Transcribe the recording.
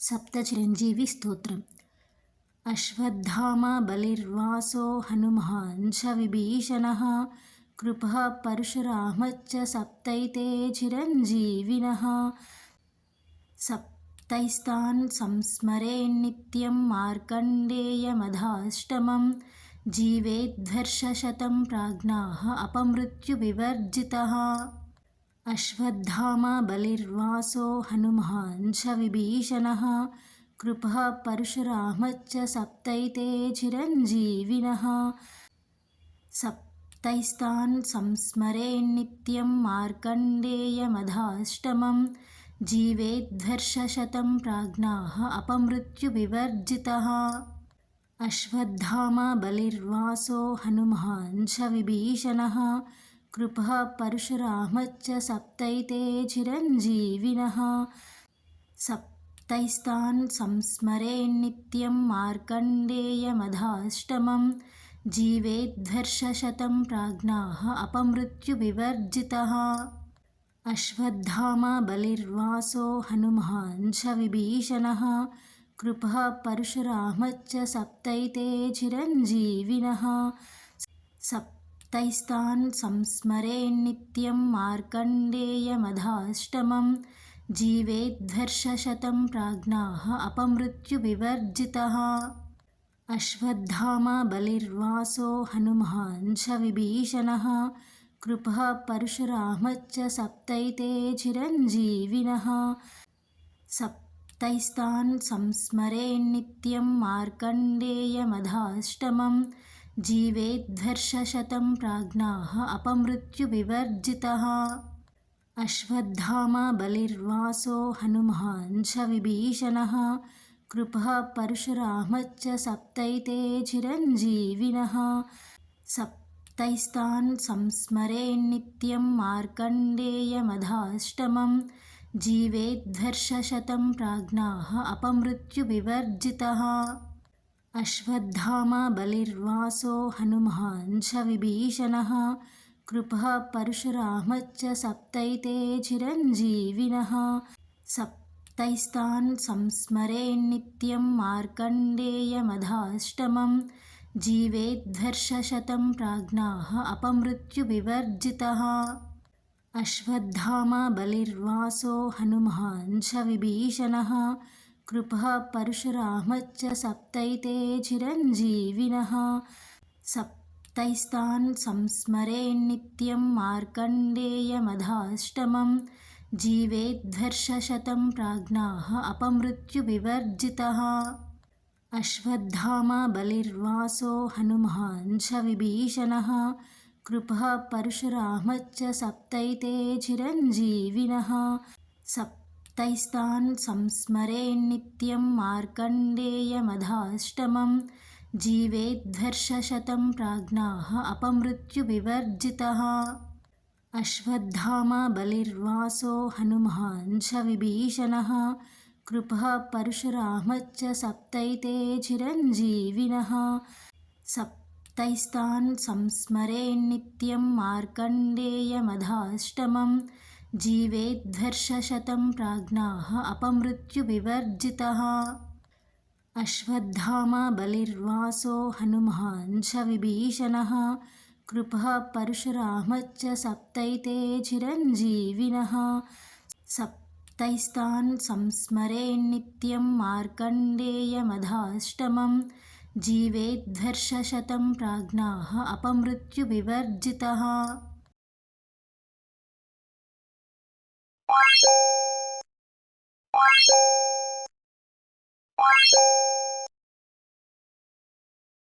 సప్తచిరంజీవి స్తోత్రం. అశ్వత్థామ బలిర్వాసో హనుమాంశ విభీషణ కృప పరశురామచ్చ సప్తైతే చిరంజీవిన. సప్తైస్తాన్ సంస్మరే నిత్యం మార్కండేయమధాష్టమం. జీవేద్వర్షశతం ప్రాజ్ఞా అపమృత్యువివర్జిత. అశ్వత్థామ బలిర్వాసో హనుమాంశ విభీషణ కృప పరశురామచ్చ సప్తైతే చిరంజీవిన సప్తైస్తాన్ సంస్మరే నిత్యం మార్కండేయమధాష్టమం జీవేద్వర్షశతం ప్రాజ్ఞా అపమృత్యువివర్జిత అశ్వత్థామ బలిర్వాసో హనుమాంశ విభీషణ కృప పరశురామచ్చ సప్తైతే చిరంజీవిన. సప్తైస్తాన్ సంస్మరే నిత్యం మార్కండేయమధాష్టమం. జీవేద్వర్షశతం ప్రాజ్ఞా అపమృత్యువివర్జిత. అశ్వత్థామ బలిర్వాసో హనుమాంశ విభీషణ. కృప పరశురామచ్చ సప్తైతే చిరంజీవిన. సప్ तैस्तान् संस्मरे नित्यं मार्कण्डेयमधाष्टमं जीवेद्वर्षशतं प्राज्ञाः अपमृत्युविवर्जितः अश्वत्थामा बलिर्वासो हनुमान् विभीषणः कृपः परशुरामश्च सप्तैते चिरञ्जीविनः सप्तैस्तान् संस्मरे नित्यं मार्कण्डेयमधाष्टमं जीवेद्वर्षशतं प्राज्ञाः अपमृत्युविवर्जितः अश्वत्थामा बलिर्वासो हनुमान् च विभीषणः कृपः परशुरामच्च सप्तैते चिरञ्जीविनः सप्तैस्तान् संस्मरे नित्यं मार्कण्डेयमधाष्टमं जीवेद्वर्षशतं प्राज्ञाः अपमृत्युविवर्जितः అశ్వత్థామ బలిర్వాసో హనుమాంశ విభీషణ కృప పరశురామచ్చ సప్తైతే చిరంజీవిన సప్తైస్తాన్ సంస్మరే నిత్యం మార్కండేయమధాష్టమం జీవేద్వర్షశతం ప్రాజ్ఞా అపమృత్యువివర్జిత అశ్వత్థామ బలిర్వాసో హనుమాంశ విభీషణ కృప పరశురామచ్చ సప్తైతే చిరంజీవిన. సప్తైస్తాన్ సంస్మరే నిత్యం మార్కండేయమధాష్టమం. జీవేద్వర్షశతం ప్రాజ్ఞా అపమృత్యువివర్జిత. అశ్వత్థామ బలిర్వాసో హనుమాంశ విభీషణ. కృప పరశురామచ్చ సప్తైతే చిరంజీవిన. సప్ तैस्तान् संस्मरे नित्यं मार्कण्डेयमधाष्टमं जीवेद्वर्षशतं प्राज्ञाः अपमृत्युविवर्जितः अश्वत्थामा बलिर्वासो हनुमांश विभीषणः कृपः परशुरामश्च सप्तैते चिरञ्जीविनः सप्तैस्तान् संस्मरे नित्यं मार्कण्डेयमधाष्टमं जीवेद्वर्षशतं प्राज्ञाः अपमृत्युविवर्जितः अश्वत्थामा बलिर्वासो हनुमान् च विभीषणः कृपः परशुरामश्च सप्तैते चिरञ्जीविनः सप्तैस्तान् संस्मरे नित्यं मार्कण्डेयमधाष्टमं जीवेद्वर्षशतं प्राज्ञाः अपमृत्युविवर्जितः Bye.